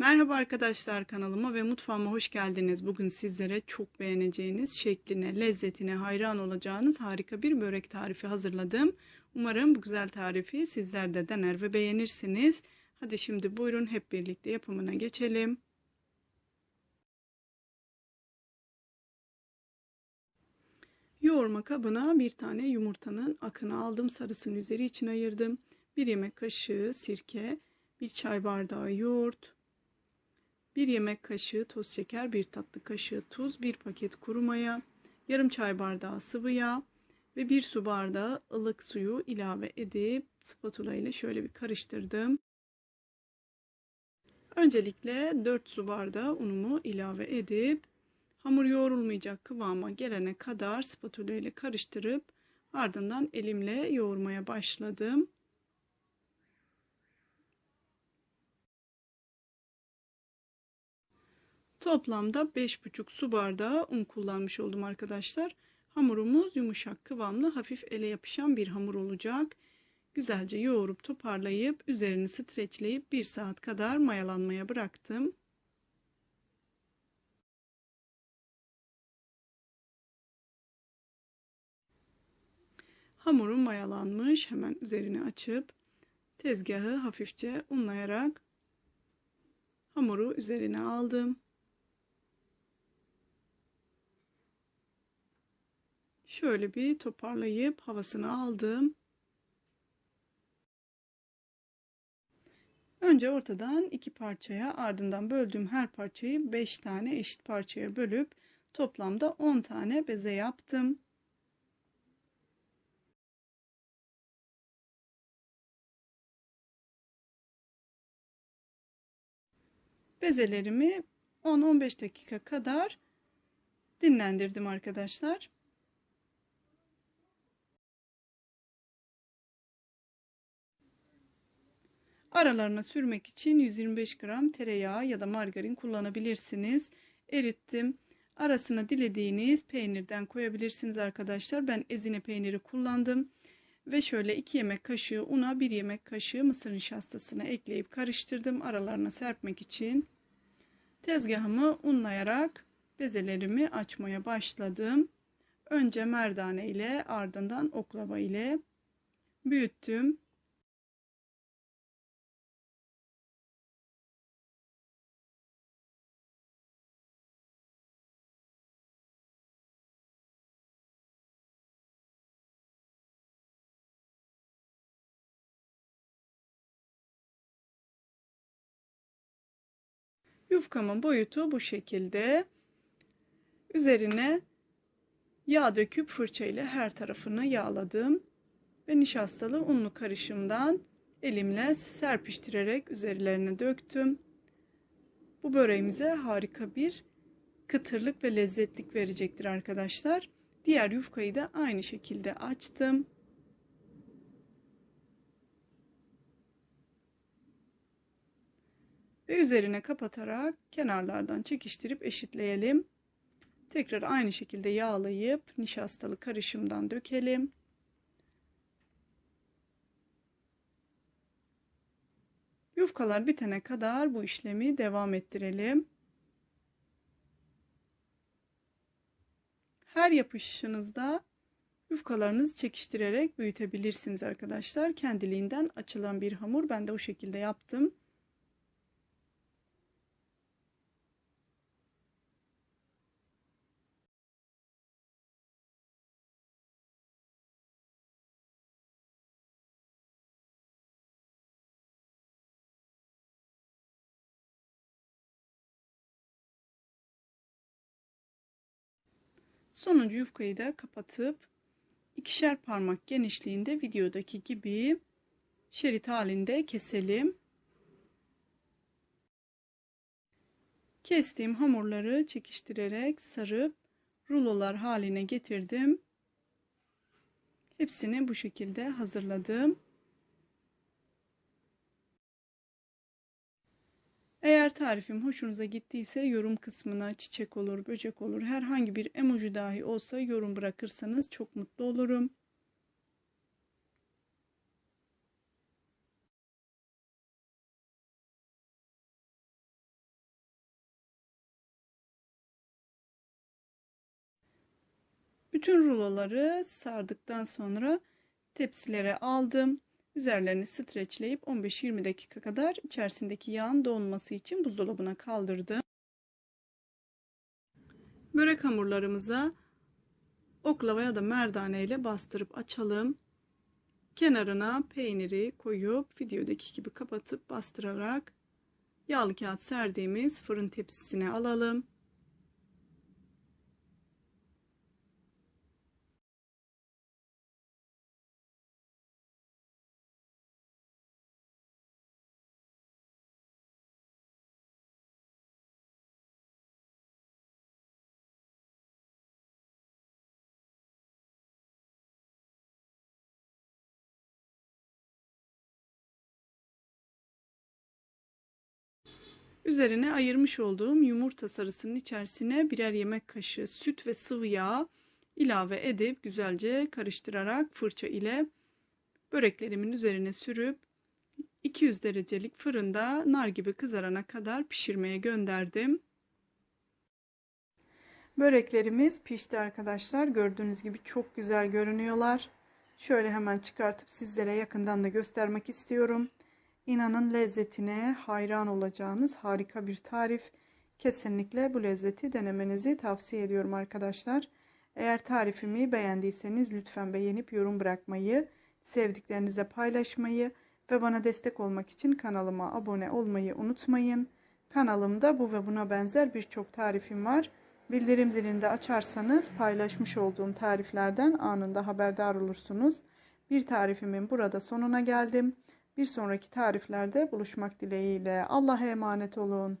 Merhaba arkadaşlar kanalıma ve mutfağıma hoş geldiniz. Bugün sizlere çok beğeneceğiniz, şekline, lezzetine hayran olacağınız harika bir börek tarifi hazırladım. Umarım bu güzel tarifi sizler de dener ve beğenirsiniz. Hadi şimdi buyurun hep birlikte yapımına geçelim. Yoğurma kabına bir tane yumurtanın akını aldım. Sarısını üzeri için ayırdım. Bir yemek kaşığı sirke, bir çay bardağı yoğurt, 1 yemek kaşığı toz şeker, 1 tatlı kaşığı tuz, 1 paket kuru maya, yarım çay bardağı sıvı yağ ve 1 su bardağı ılık suyu ilave edip spatula ile şöyle bir karıştırdım. Öncelikle 4 su bardağı unumu ilave edip hamur yoğrulmayacak kıvama gelene kadar spatula ile karıştırıp ardından elimle yoğurmaya başladım. Toplamda 5,5 su bardağı un kullanmış oldum arkadaşlar. Hamurumuz yumuşak kıvamlı hafif ele yapışan bir hamur olacak. Güzelce yoğurup toparlayıp üzerini streçleyip 1 saat kadar mayalanmaya bıraktım. Hamurum mayalanmış. Hemen üzerini açıp tezgahı hafifçe unlayarak hamuru üzerine aldım. Şöyle bir toparlayıp havasını aldım. Önce ortadan iki parçaya ardından böldüğüm her parçayı 5 tane eşit parçaya bölüp toplamda 10 tane beze yaptım. Bezelerimi 10-15 dakika kadar dinlendirdim arkadaşlar. Aralarına sürmek için 125 gram tereyağı ya da margarin kullanabilirsiniz. Erittim. Arasına dilediğiniz peynirden koyabilirsiniz arkadaşlar. Ben ezine peyniri kullandım. Ve şöyle 2 yemek kaşığı una 1 yemek kaşığı mısır nişastasını ekleyip karıştırdım. Aralarına serpmek için. Tezgahımı unlayarak bezelerimi açmaya başladım. Önce merdane ile ardından oklava ile büyüttüm. Yufkamın boyutu bu şekilde. Üzerine yağ döküp fırça ile her tarafını yağladım. Ve nişastalı unlu karışımdan elimle serpiştirerek üzerlerine döktüm. Bu böreğimize harika bir kıtırlık ve lezzetlik verecektir arkadaşlar. Diğer yufkayı da aynı şekilde açtım. Ve üzerine kapatarak kenarlardan çekiştirip eşitleyelim. Tekrar aynı şekilde yağlayıp nişastalı karışımdan dökelim. Yufkalar bitene kadar bu işlemi devam ettirelim. Her yapışınızda yufkalarınızı çekiştirerek büyütebilirsiniz arkadaşlar. Kendiliğinden açılan bir hamur. Ben de o şekilde yaptım. Sonuncu yufkayı da kapatıp ikişer parmak genişliğinde videodaki gibi şerit halinde keselim. Kestiğim hamurları çekiştirerek sarıp rulolar haline getirdim. Hepsini bu şekilde hazırladım. Tarifim hoşunuza gittiyse yorum kısmına çiçek olur, böcek olur, herhangi bir emoji dahi olsa yorum bırakırsanız çok mutlu olurum. Bütün ruloları sardıktan sonra tepsilere aldım. Üzerlerini streçleyip 15-20 dakika kadar içerisindeki yağın donması için buzdolabına kaldırdım. Börek hamurlarımıza oklava ya da merdane ile bastırıp açalım. Kenarına peyniri koyup videodaki gibi kapatıp bastırarak yağlı kağıt serdiğimiz fırın tepsisine alalım. Üzerine ayırmış olduğum yumurta sarısının içerisine birer yemek kaşığı süt ve sıvı yağ ilave edip güzelce karıştırarak fırça ile böreklerimin üzerine sürüp 200 derecelik fırında nar gibi kızarana kadar pişirmeye gönderdim. Böreklerimiz pişti arkadaşlar. Gördüğünüz gibi çok güzel görünüyorlar. Şöyle hemen çıkartıp sizlere yakından da göstermek istiyorum. İnanın lezzetine hayran olacağınız harika bir tarif. Kesinlikle bu lezzeti denemenizi tavsiye ediyorum arkadaşlar. Eğer tarifimi beğendiyseniz lütfen beğenip yorum bırakmayı, sevdiklerinize paylaşmayı ve bana destek olmak için kanalıma abone olmayı unutmayın. Kanalımda bu ve buna benzer birçok tarifim var. Bildirim zilini de açarsanız paylaşmış olduğum tariflerden anında haberdar olursunuz. Bir tarifimin burada sonuna geldim. Bir sonraki tariflerde buluşmak dileğiyle. Allah'a emanet olun.